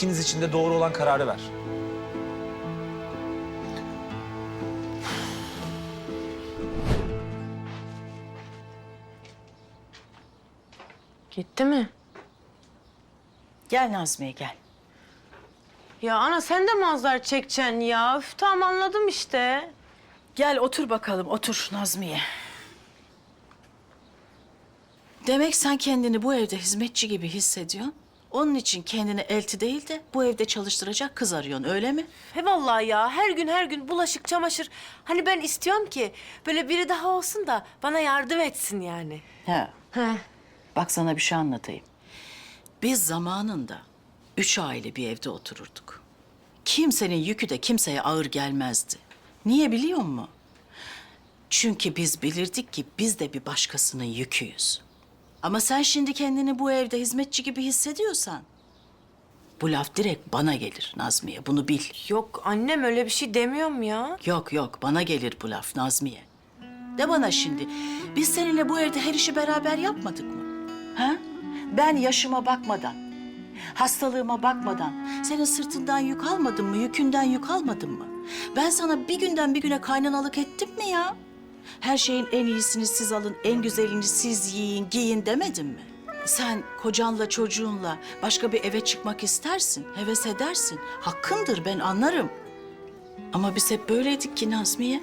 ikiniz için de doğru olan kararı ver. Gitti mi? Gel Nazmiye gel. Ya ana sen de mi azar çekeceksin ya? Üf, tamam anladım işte. Gel otur bakalım otur Nazmiye. Demek sen kendini bu evde hizmetçi gibi hissediyorsun. Onun için kendini elti değil de bu evde çalıştıracak kız arıyorsun öyle mi? He vallahi ya her gün her gün bulaşık çamaşır. Hani ben istiyorum ki böyle biri daha olsun da bana yardım etsin yani. He. He. Bak sana bir şey anlatayım. Biz zamanında üç aile bir evde otururduk. Kimsenin yükü de kimseye ağır gelmezdi. Niye biliyor musun? Çünkü biz bilirdik ki biz de bir başkasının yüküyüz. Ama sen şimdi kendini bu evde hizmetçi gibi hissediyorsan... ...bu laf direkt bana gelir Nazmiye, bunu bil. Yok annem öyle bir şey demiyorum ya. Yok yok, bana gelir bu laf Nazmiye. De bana şimdi, biz seninle bu evde her işi beraber yapmadık mı? Ha? Ben yaşıma bakmadan, hastalığıma bakmadan senin sırtından yük almadım mı, yükünden yük almadım mı? Ben sana bir günden bir güne kaynanalık ettim mi ya? Her şeyin en iyisini siz alın, en güzelini siz yiyin, giyin demedim mi? Sen kocanla çocuğunla başka bir eve çıkmak istersin, heves edersin. Hakkındır ben anlarım. Ama biz hep böyleydik ki Nazmiye.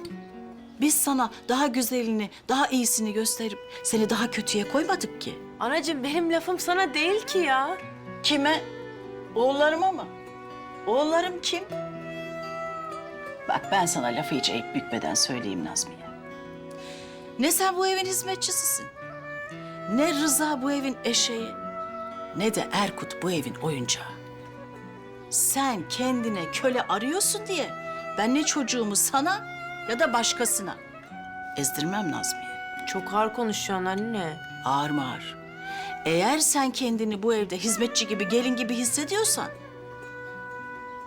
Biz sana daha güzelini, daha iyisini gösterip seni daha kötüye koymadık ki. Anacığım benim lafım sana değil ki ya. Kime? Oğullarıma mı? Oğullarım kim? Bak ben sana lafı hiç eğip bükmeden söyleyeyim Nazmiye. Ne sen bu evin hizmetçisisin. Ne Rıza bu evin eşeği. Ne de Erkut bu evin oyuncağı. Sen kendine köle arıyorsun diye ben ne çocuğumu sana ya da başkasına ezdirmem Nazmiye. Çok ağır konuşuyorsun anne. Ağır mı ağır? Eğer sen kendini bu evde hizmetçi gibi, gelin gibi hissediyorsan...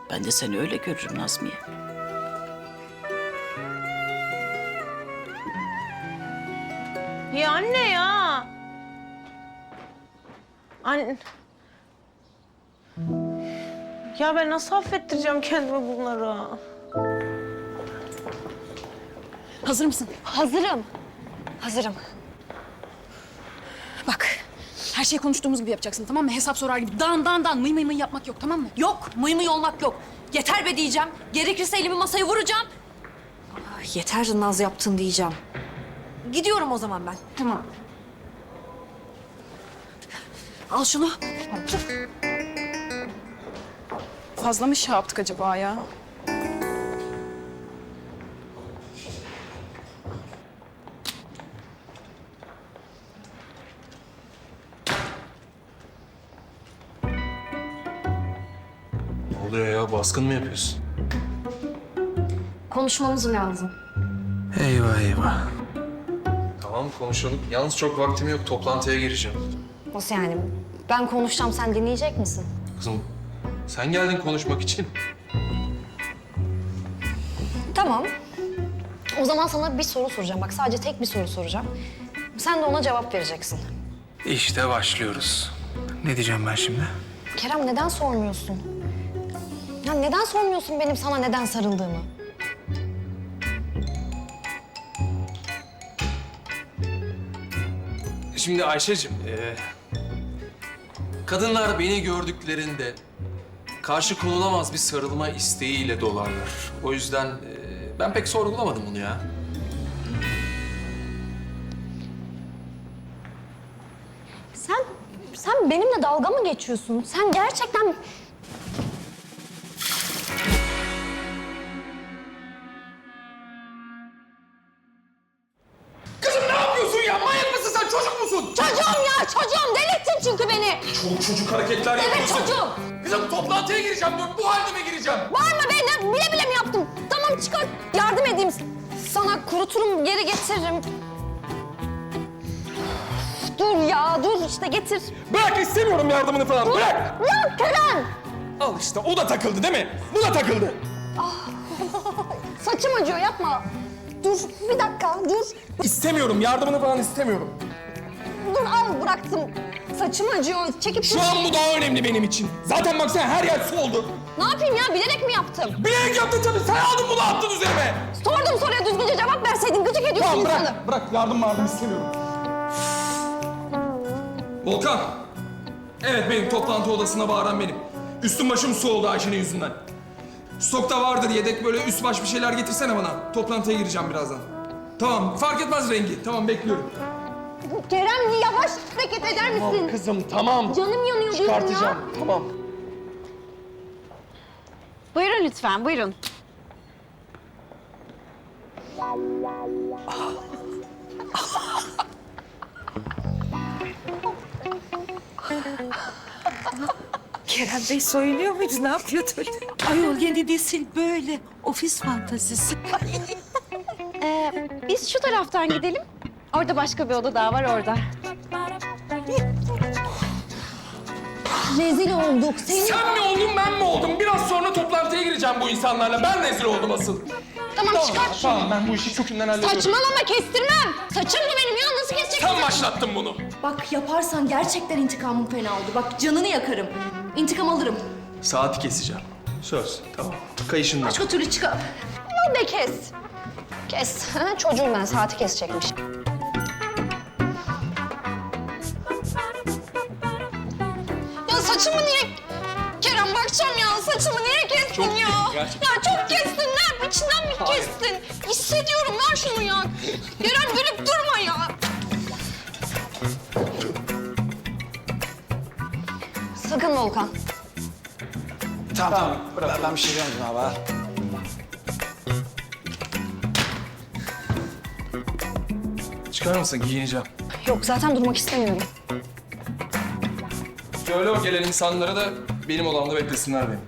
...ben de seni öyle görürüm Nazmiye. Ya anne ya. Anne. Ya ben nasıl affettireceğim kendime bunları? Hazır mısın? Hazırım. Hazırım. Bak. Her şeyi konuştuğumuz gibi yapacaksın tamam mı? Hesap sorar gibi. Dan dan dan mıy mıy mıy yapmak yok tamam mı? Yok, mıy mıy olmak yok. Yeter be diyeceğim. Gerekirse elimi masaya vuracağım. Ay, yeter naz yaptın diyeceğim. Gidiyorum o zaman ben. Tamam. Al şunu. Fazla mı şey yaptık acaba ya? Ne oluyor ya? Baskın mı yapıyorsun? Konuşmamız lazım. Eyvah eyvah. Tamam konuşalım. Yalnız çok vaktim yok. Toplantıya gireceğim. Nasıl yani? Ben konuşacağım, sen dinleyecek misin? Kızım sen geldin konuşmak için. Tamam. O zaman sana bir soru soracağım. Bak sadece tek bir soru soracağım. Sen de ona cevap vereceksin. İşte başlıyoruz. Ne diyeceğim ben şimdi? Kerem neden sormuyorsun? Ya neden sormuyorsun benim sana neden sarıldığımı? Şimdi Ayşe'cim, e, kadınlar beni gördüklerinde karşı konulamaz bir sarılma isteğiyle dolarlar. O yüzden e, ben pek sorgulamadım bunu ya. Sen sen benimle dalga mı geçiyorsun? Sen gerçekten Çok çocuk hareketler Evet yapıyorsun. çocuğum. Kızım toplantıya gireceğim diyorum. Bu halde mi gireceğim? Var mı be ne bile bile mi yaptım? Tamam çıkar yardım edeyim. Sana kuruturum geri getiririm. Dur ya dur işte getir. Bırak istemiyorum yardımını falan. Bırak. Lan Kerem! Al işte o da takıldı değil mi? Bu da takıldı. Saçım acıyor yapma. Dur bir dakika dur. İstemiyorum yardımını falan istemiyorum. Dur al bıraktım. saçım acıyor. Çekip Şu an bu daha önemli benim için. Zaten baksana her yer su oldu. Ne yapayım ya? Bilerek mi yaptım? Bilerek yaptın tabii. Sen aldın bunu attın üzerime. Sordum soruya düzgünce cevap verseydin. Gıcık ediyorsun Tamam insanı. bırak. Bırak yardım yardım istemiyorum. Volkan. Evet benim toplantı odasına bağıran benim. Üstüm başım su oldu Ayşe'nin yüzünden. Stokta vardır yedek böyle üst baş bir şeyler getirsene bana. Toplantıya gireceğim birazdan. Tamam fark etmez rengi. Tamam bekliyorum. Kerem yavaş hareket eder misin? Kızım tamam. Canım yanıyor diyorum ya. Çıkartacağım. Tamam. Buyurun lütfen, buyurun. Kerem Bey soyunuyor muydu? Ne yapıyordu öyle? Ayol yeni nesil böyle. Ofis fantazisi. Ee, biz şu taraftan gidelim. Orada başka bir oda daha var orada. Rezil olduk. Senin... Sen mi oldun ben mi oldum? Biraz sonra toplantıya gireceğim bu insanlarla. Ben rezil oldum asıl. Tamam, çıkart şunu. Tamam ben bu işi kökünden hallediyorum. Saçmalama kestirmem. Saçım bu benim ya. Nasıl keseceksin? Sen başlattın bunu. Bak yaparsan gerçekten intikamım fena oldu. Bak canını yakarım. İntikam alırım. Saati keseceğim. Söz. Tamam. Kayışından. Başka türlü çıkar. Al de kes. Kes. Ha, Çocuğum ben saati kesecekmiş. Saçımı niye... Kerem bakacağım ya saçımı niye kestin ya? Ya çok kestin ne? İçinden mi kestin? Hissediyorum ver şunu ya. Kerem gülüp durma ya. Sakın Volkan. Tamam. Bırak. Ben bir şey demedim abi. Çıkar mısın? Giyineceğim. Yok zaten durmak istemiyorum. Söyle o gelen insanlara da benim odamda beklesinler beni.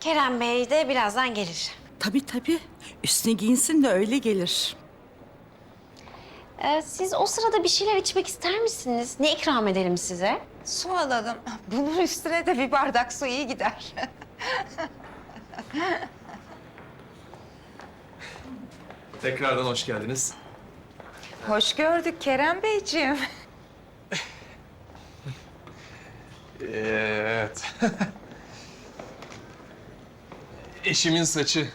Kerem Bey de birazdan gelir. Tabii tabii. Üstüne giyinsin de öyle gelir. Ee, siz o sırada bir şeyler içmek ister misiniz? Ne ikram edelim size? Su alalım. Bunun üstüne de bir bardak su iyi gider. Tekrardan hoş geldiniz. Hoş gördük Kerem Beyciğim. Evet. Eşimin saçı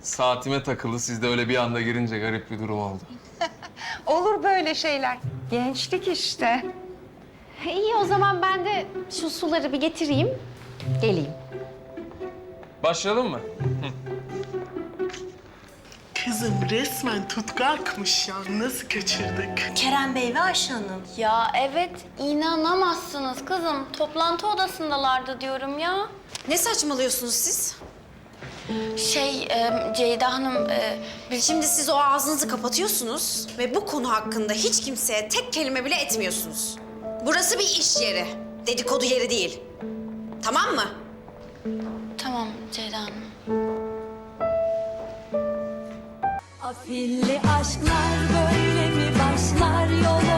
saatime takıldı. Siz de öyle bir anda girince garip bir durum oldu. Olur böyle şeyler. Gençlik işte. İyi o zaman ben de şu suları bir getireyim. Geleyim. Başlayalım mı? Kızım resmen tutkalkmış ya. Nasıl kaçırdık? Kerem Bey ve Ayşe Hanım. Ya evet inanamazsınız kızım. Toplantı odasındalardı diyorum ya. Ne saçmalıyorsunuz siz? Şey e, Ceyda Hanım e, Şimdi siz o ağzınızı kapatıyorsunuz ve bu konu hakkında hiç kimseye tek kelime bile etmiyorsunuz. Burası bir iş yeri. Dedikodu yeri değil. Tamam mı? tamam Ceyda Hanım. Afilli aşklar böyle mi başlar yol